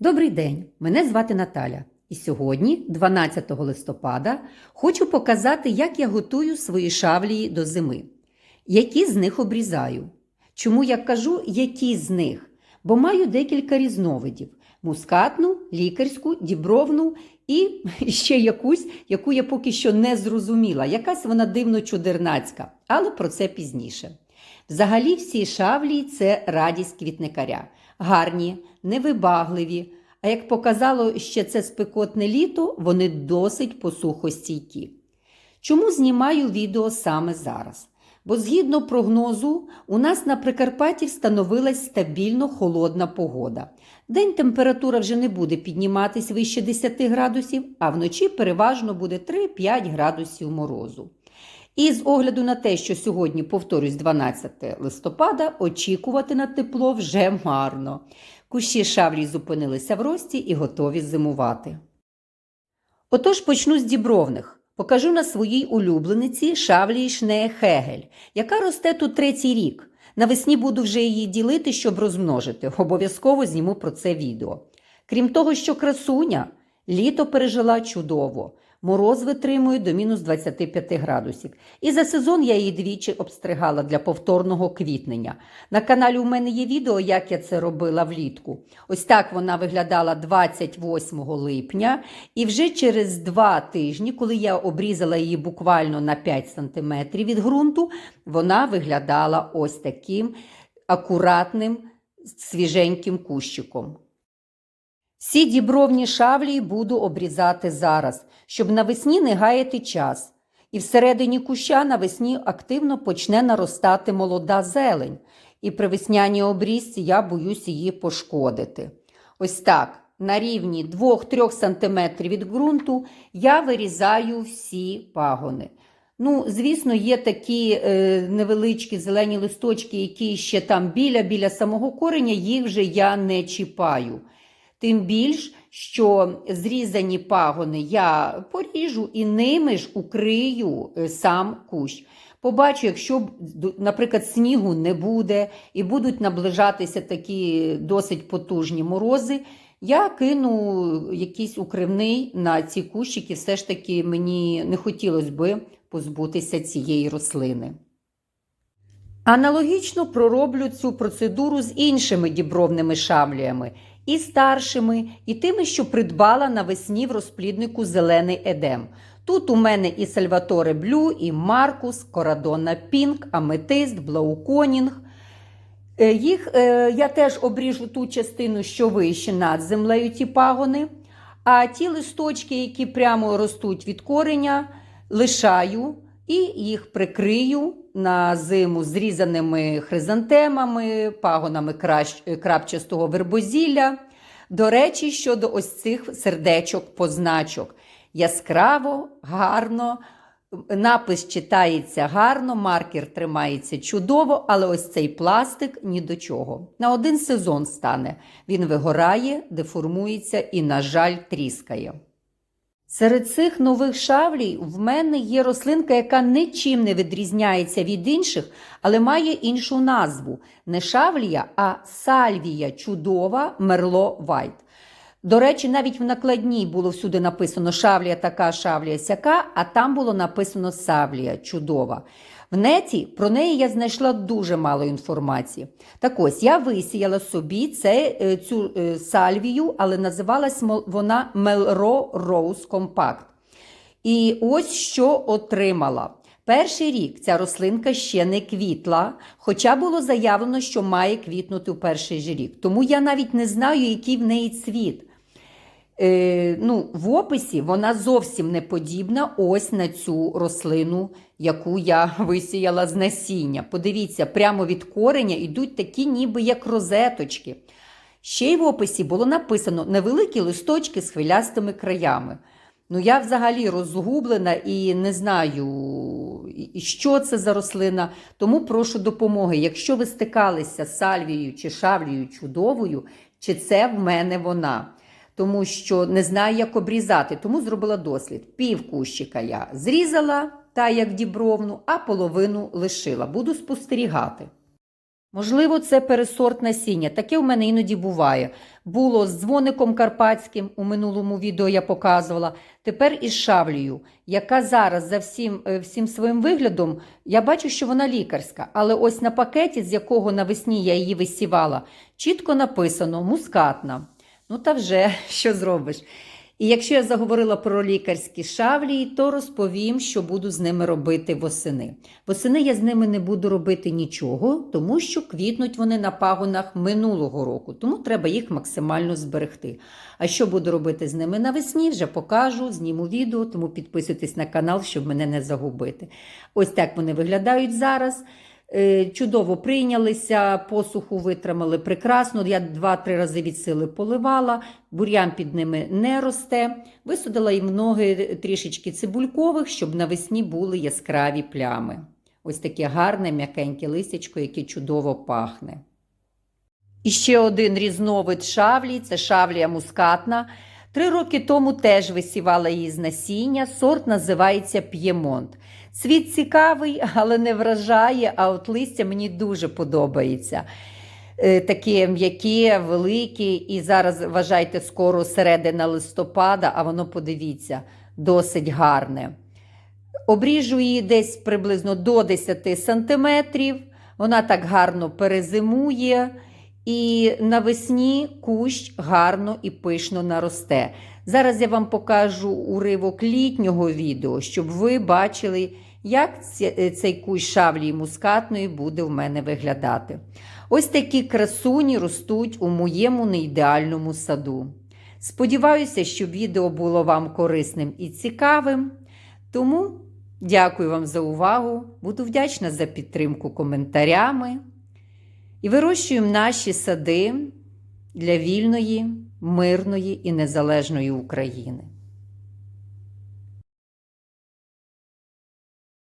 Добрий день, мене звати Наталя. І сьогодні, 12 листопада, хочу показати, як я готую свої шавлії до зими. Які з них обрізаю. Чому я кажу, які з них? Бо маю декілька різновидів: мускатну, лікарську, дібровну і ще якусь, яку я поки що не зрозуміла. Якась вона дивно чудернацька, але про це пізніше. Взагалі, всі шавлії це радість квітникаря. Гарні, невибагливі. А як показало ще це спекотне літо, вони досить посухостійкі. Чому знімаю відео саме зараз? Бо згідно прогнозу, у нас на Прикарпатті встановилась стабільно холодна погода. День температура вже не буде підніматись вище 10 градусів, а вночі переважно буде 3-5 градусів морозу. І з огляду на те, що сьогодні, повторюсь, 12 листопада, очікувати на тепло вже марно. Кущі шавлі зупинилися в рості і готові зимувати. Отож почну з дібровних. Покажу на своїй улюблениці шавлії Шнеє Хегель, яка росте тут третій рік. Навесні буду вже її ділити, щоб розмножити. Обов'язково зніму про це відео. Крім того, що красуня літо пережила чудово. Мороз витримує до мінус 25 градусів. І за сезон я її двічі обстригала для повторного квітнення. На каналі у мене є відео, як я це робила влітку. Ось так вона виглядала 28 липня. І вже через два тижні, коли я обрізала її буквально на 5 см від ґрунту, вона виглядала ось таким акуратним, свіженьким кущиком. Всі дібровні шавлі буду обрізати зараз, щоб навесні не гаяти час. І всередині куща навесні активно почне наростати молода зелень, і при весняній обрізці я боюсь її пошкодити. Ось так, на рівні 2-3 см від ґрунту я вирізаю всі пагони. Ну, звісно, є такі е, невеличкі зелені листочки, які ще там біля біля самого кореня, їх вже я не чіпаю. Тим більш, що зрізані пагони я поріжу і ними ж укрию е, сам кущ. Побачу, якщо, наприклад, снігу не буде і будуть наближатися такі досить потужні морози, я кину якийсь укривний на ці кущики, все ж таки мені не хотілося би позбутися цієї рослини. Аналогічно пророблю цю процедуру з іншими дібровними шавліями, і старшими, і тими, що придбала навесні в розпліднику Зелений Едем. Тут у мене і Сальваторе Блю, і Маркус, Корадона Пінк, Аметист, Блауконінг. Е, Їх е, я теж обріжу ту частину, що вище над землею, ті пагони. А ті листочки, які прямо ростуть від кореня, лишаю і їх прикрию на зиму зрізаними хризантемами, пагонами крапчастого вербозілля. До речі, щодо ось цих сердечок-позначок. Яскраво, гарно, напис читається гарно, маркер тримається чудово, але ось цей пластик ні до чого. На один сезон стане. Він вигорає, деформується і, на жаль, тріскає. Серед цих нових шавлій в мене є рослинка, яка нічим не відрізняється від інших, але має іншу назву не шавлія, а сальвія чудова Мерло Вайт. До речі, навіть в накладній було всюди написано шавлія така, шавлія сяка, а там було написано савлія чудова. В неті про неї я знайшла дуже мало інформації. Так ось я висіяла собі це, е, цю е, сальвію, але називалась вона Melro Rose Compact. І ось що отримала. Перший рік ця рослинка ще не квітла, хоча було заявлено, що має квітнути в перший же рік. Тому я навіть не знаю, який в неї цвіт. Е, ну, В описі вона зовсім не подібна ось на цю рослину, яку я висіяла з насіння. Подивіться, прямо від кореня йдуть такі, ніби як розеточки. Ще й в описі було написано невеликі листочки з хвилястими краями. Ну, я взагалі розгублена і не знаю, що це за рослина, тому прошу допомоги. Якщо ви стикалися з сальвією чи шавлією чудовою, чи це в мене вона тому що не знаю, як обрізати, тому зробила дослід. Пів кущика я зрізала, та як дібровну, а половину лишила. Буду спостерігати. Можливо, це пересорт насіння. Таке в мене іноді буває. було з дзвоником карпатським, у минулому відео я показувала. Тепер із шавлею, яка зараз за всім, е, всім своїм виглядом, я бачу, що вона лікарська. Але ось на пакеті, з якого навесні я її висівала, чітко написано мускатна. Ну та вже що зробиш? І якщо я заговорила про лікарські шавлії, то розповім, що буду з ними робити восени. Восени я з ними не буду робити нічого, тому що квітнуть вони на пагонах минулого року, тому треба їх максимально зберегти. А що буду робити з ними навесні, вже покажу, зніму відео, тому підписуйтесь на канал, щоб мене не загубити. Ось так вони виглядають зараз. Е, Чудово прийнялися, посуху витримали прекрасно. Я два-три рази від сили поливала, бур'ян під ними не росте. Висадила їм ноги трішечки цибулькових, щоб навесні були яскраві плями. Ось таке гарне, м'якеньке листячко, яке чудово пахне. І ще один різновид шавлі це шавлія мускатна. Три роки тому теж висівала її з насіння. Сорт називається П'ємонт. Цвіт цікавий, але не вражає, а от листя мені дуже подобається. Е, Такі м'які, великі, і зараз вважайте скоро середина листопада, а воно подивіться, досить гарне. Обріжу її десь приблизно до 10 сантиметрів. Вона так гарно перезимує. І навесні кущ гарно і пишно наросте. Зараз я вам покажу уривок літнього відео, щоб ви бачили, як цей кущ шавлії мускатної буде в мене виглядати. Ось такі красуні ростуть у моєму неідеальному саду. Сподіваюся, що відео було вам корисним і цікавим. Тому дякую вам за увагу. Буду вдячна за підтримку коментарями. І вирощуємо наші сади для вільної, мирної і незалежної України.